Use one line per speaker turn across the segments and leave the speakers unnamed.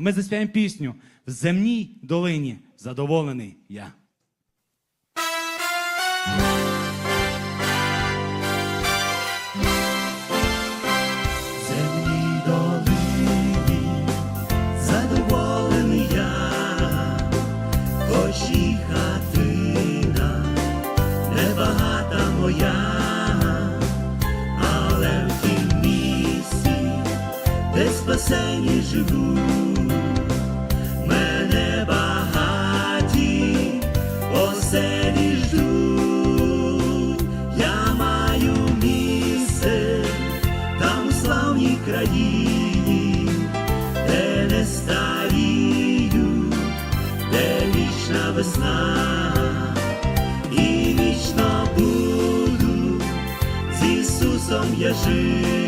Ми заспіваємо пісню в земній долині задоволений я.
землі долині задоволений я, хоч і хатина небагата моя, але в тім місці, де спасені живу, оселі ждуть, я маю місце там славній країні, де не старію, де вічна весна, і вічно буду з Ісусом я жити,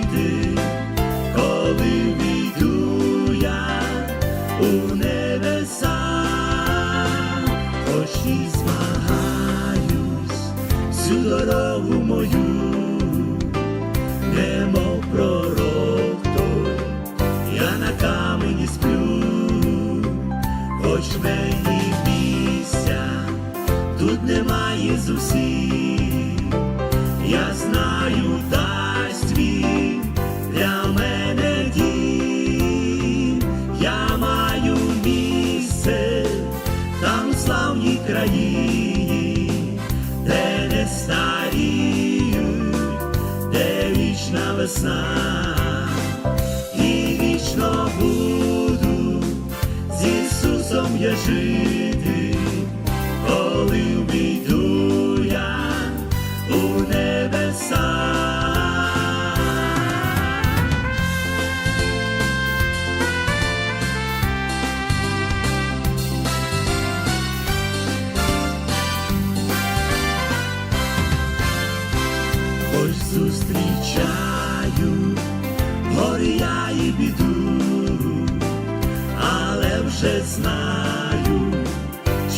хоч і змагаюсь всю дорогу мою. Немов пророк той, я на камені сплю, хоч мені місця, тут немає зусім, я знаю, країні, де не старіють де вічна весна, і вічно буду з Ісусом я жити, зустрічаю. Гори я і біду, але вже знаю,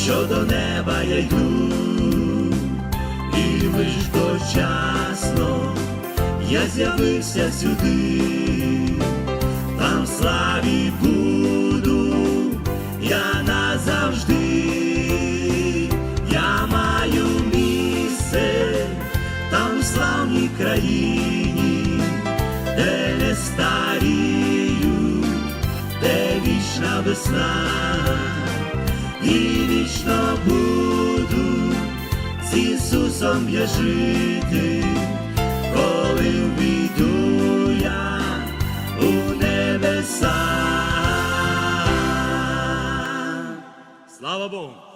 що до неба я йду, і лиш дочасно я з'явився сюди, там славі буду славній країні, де не старію, де вічна весна, і вічно буду з Ісусом я жити, коли війду я у небеса.
Слава Богу!